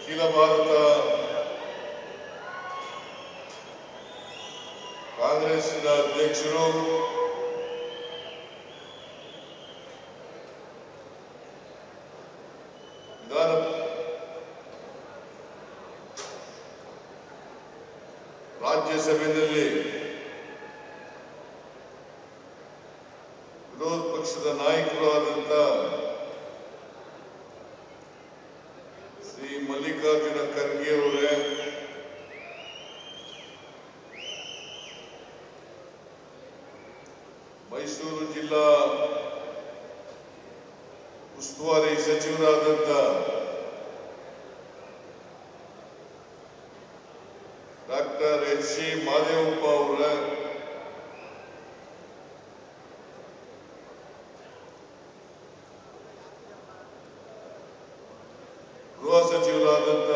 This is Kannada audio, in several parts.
ಅಖಿಲ ಭಾರತ ಕಾಂಗ್ರೆಸ್ಸಿನ ಅಧ್ಯಕ್ಷರು ವಿಧಾನ ರಾಜ್ಯಸಭೆಯಲ್ಲಿ ವಿರೋಧ ಪಕ್ಷದ ನಾಯಕರು ಆದಂತ ಶ್ರೀ ಮಲ್ಲಿಕಾರ್ಜುನ ಖರ್ಗೆ ಅವರೇ ಮೈಸೂರು ಜಿಲ್ಲಾ ಉಸ್ತುವಾರಿ ಸಚಿವರಾದಂತ ಡಾಕ್ಟರ್ ಎಚ್ ಸಿ ಮಾದೇವಪ್ಪ ಅವರ ಗೃಹ ಸಚಿವರಾದಂತ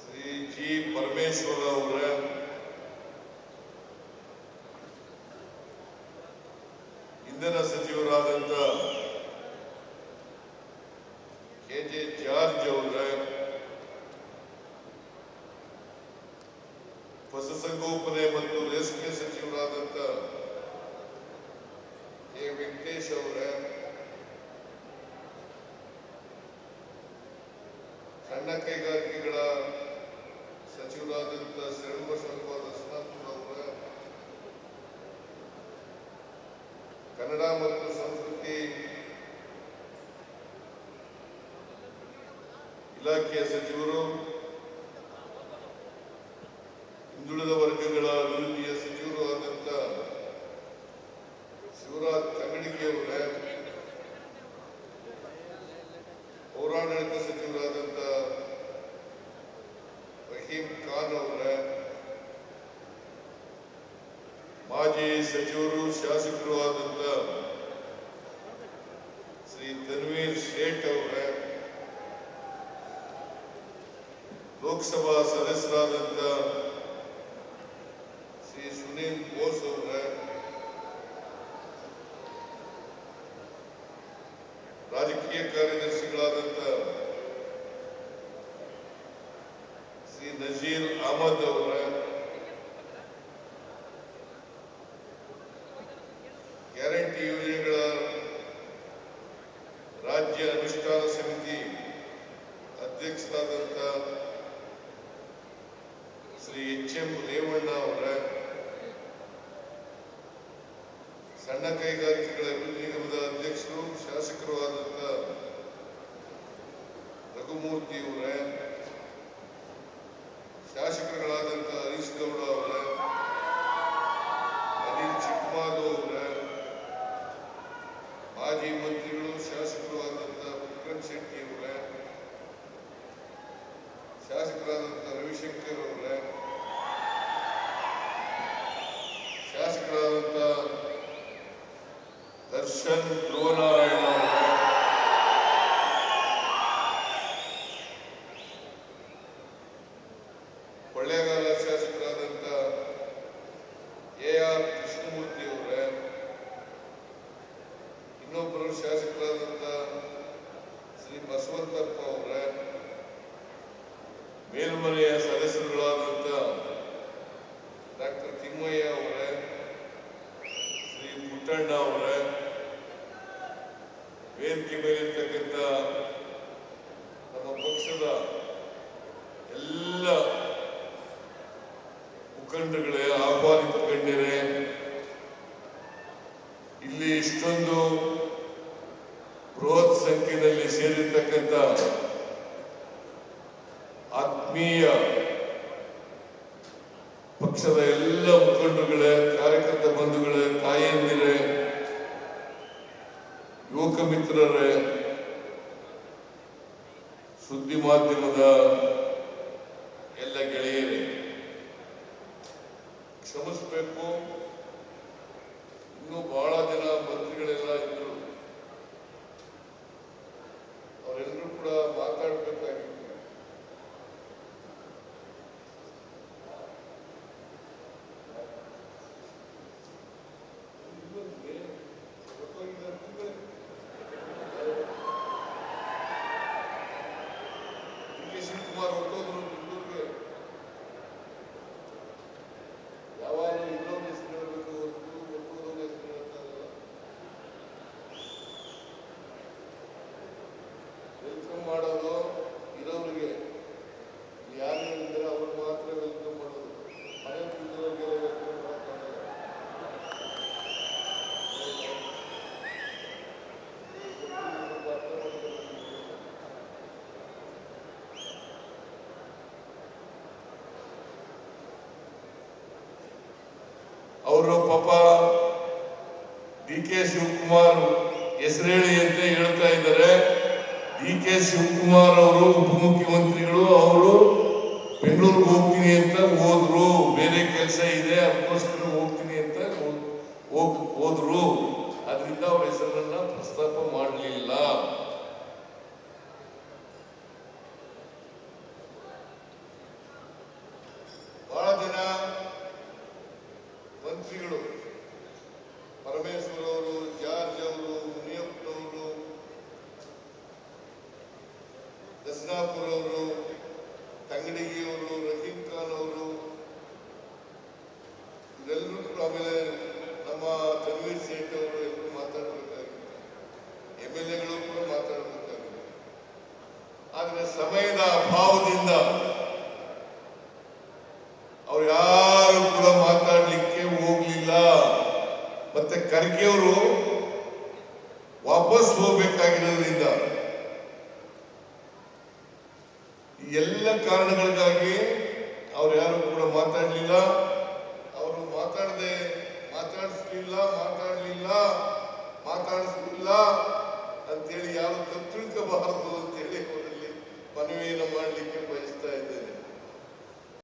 ಶ್ರೀ ಜಿ ಪರಮೇಶ್ವರ ಅವರ ಕೆ ಜೆ ಜಾರ್ಜ್ ಅವರ ಪಶುಸಂಗೋಪನೆ ಮತ್ತು ರೇಷ್ಮೆ ಸಚಿವರಾದಂತ ಕೆ ವೆಂಕಟೇಶ್ ಅವರ ಸಣ್ಣ ಕೈಗಾರಿಕೆಗಳ ಸಚಿವರಾದಂತ ಶರಣಬಸವಪ್ಪ ದರ್ಶನಾಪುರ ಅವರ ಕನ್ನಡ ಮತ್ತು ಇಲಾಖೆಯ ಸಚಿವರು ಹಿಂದುಳಿದ ವರ್ಗಗಳ ಅಭಿವೃದ್ಧಿಯ ಸಚಿವರು ಆದಂತ ಶಿವರಾಜ್ ತಂಗಡಿಗೆಯವರ ಪೌರಾಡಳಿತ ಸಚಿವರಾದಂತ ರಹೀಂ ಖಾನ್ ಅವರ, ಮಾಜಿ ಸಚಿವರು ಶಾಸಕರು ಆದಂತ ಶ್ರೀ ತನ್ವೀರ್ ಲೋಕಸಭಾ ಸದಸ್ಯರಾದಂತ ಶ್ರೀ ಸುನೀಲ್ ಬೋಸ್ ಅವರ ರಾಜಕೀಯ ಕಾರ್ಯದರ್ಶಿಗಳಾದಂತ ಶ್ರೀ ಎಚ್ ಎಂ ರೇವಣ್ಣ ಅವರ ಸಣ್ಣ ಕೈಗಾರಿಕೆಗಳ ನಿಗಮದ ಅಧ್ಯಕ್ಷರು, ಶಾಸಕರು ಆದಂತ ರಘುಮೂರ್ತಿ ಅವರ, ಶಾಸಕರುಗಳಾದಂತ ಹರೀಶ್ ಗೌಡ ಅವರ, ಅನಿಲ್ ಚಿಕ್ಕಮಾದು ಅವರ, ಮಾಜಿ ಮಂತ್ರಿಗಳು, ಶಾಸಕರು ಆದಂತ ವಿಕ್ರಮ್ ಶೆಟ್ಟಿ ಅವರ, ಶಾಸಕರಾದಂತ ಇನ್ನೊಬ್ಬರು ಶ್ರೀ ಬಸವಂತಪ್ಪ ಅವರ, ಮೇಲ್ಮನೆಯ ಸದಸ್ಯರುಗಳಾದಂತ ಡಾಕ್ಟರ್ ತಿಮ್ಮಯ್ಯ ಅವರ, ಶ್ರೀ ಪುಟ್ಟಣ್ಣ ಅವರ, ವೇದಿಕೆ ಮೇಲಿರ್ತಕ್ಕಂಥ ನಮ್ಮ ಪಕ್ಷದ ಎಲ್ಲ ಮುಖಂಡಗಳೇ ಆಹ್ವಾನಿತ ಗಣ್ಯರೇ, ಇಲ್ಲಿ ಇಷ್ಟೊಂದು ಬೃಹತ್ ಸಂಖ್ಯೆಯಲ್ಲಿ ಸೇರಿರ್ತಕ್ಕಂಥ ಆತ್ಮೀಯ ಪಕ್ಷದ ಎಲ್ಲ ಮುಖಂಡರುಗಳೇ, ಕಾರ್ಯಕರ್ತ ಬಂಧುಗಳೇ ತಾಯಿಯಂದಿರೇ ಯುವಕ ಮಿತ್ರರೇ, ಸುದ್ದಿ ಮಾಧ್ಯಮದ ಎಲ್ಲ ಗೆಳೆಯರೇ, ಕ್ಷಮಿಸಬೇಕು. ಇನ್ನೂ ಬಹಳ ಜನ ಮಂತ್ರಿಗಳೆಲ್ಲ ಅವರು ಪಾಪ ಡಿ ಕೆ ಶಿವಕುಮಾರ್ ಹೆಸರೇಳಿ ಅಂತ ಹೇಳ್ತಾ ಇದ್ದಾರೆ. ಡಿ ಕೆ ಶಿವಕುಮಾರ್ ಅವರು ಉಪಮುಖ್ಯಮಂತ್ರಿಗಳು, ಅವರು ಬೆಂಗಳೂರಿಗೆ ಹೋಗ್ತೀನಿ ಅಂತ ಹೋದ್ರು. ಬೇರೆ ಕೆಲಸ ಇದೆ, ಅದಕ್ಕೋಸ್ಕರ ಹೋಗ್ತೀನಿ ಅಂತ ಹೋದ್ರು. ಅದರಿಂದ ಅವ್ರ ಹೆಸರನ್ನ ಪ್ರಸ್ತಾಪ ಮಾಡಲಿಲ್ಲ ಬಹಳ ಜನ ಮಂತ್ರಿಗಳು ಪರಮೇಶ್ವರ್ ಅವರು ಜಾರ್ಜ್ ಅವರು ಮುನಿಯಪ್ಪನವರು ದಸ್ನಾಪುರ್ ಅವರು ತಂಗಡಿಗಿ ಅವರು ರಹೀಂ ಖಾನ್ ಅವರು ಇವರೆಲ್ಲರೂ ಕೂಡ ಆಮೇಲೆ ನಮ್ಮ ತನ್ವೀರ್ ಸೇಠ್ ಅವರು ಎಲ್ಲರೂ ಮಾತಾಡಬೇಕಾಗಿತ್ತು ಎಂ ಎಲ್ ಎಗಳು ಕೂಡ ಮಾತಾಡಬೇಕಾಗಿತ್ತು ಆದರೆ ಸಮಯದ ಅಭಾವದಿಂದ ಅವ್ರು ಯಾರು ಕೂಡ ಮಾತಾಡ್ಲಿಕ್ಕೆ ಹೋಗ್ಲಿಲ್ಲ ಮತ್ತೆ ಖರ್ಗೆ ಅವರು ವಾಪಸ್ ಹೋಗ್ಬೇಕಾಗಿರೋದ್ರಿಂದ ಎಲ್ಲ ಕಾರಣಗಳಿಗಾಗಿ ಅವ್ರು ಯಾರು ಕೂಡ ಮಾತಾಡಲಿಲ್ಲ.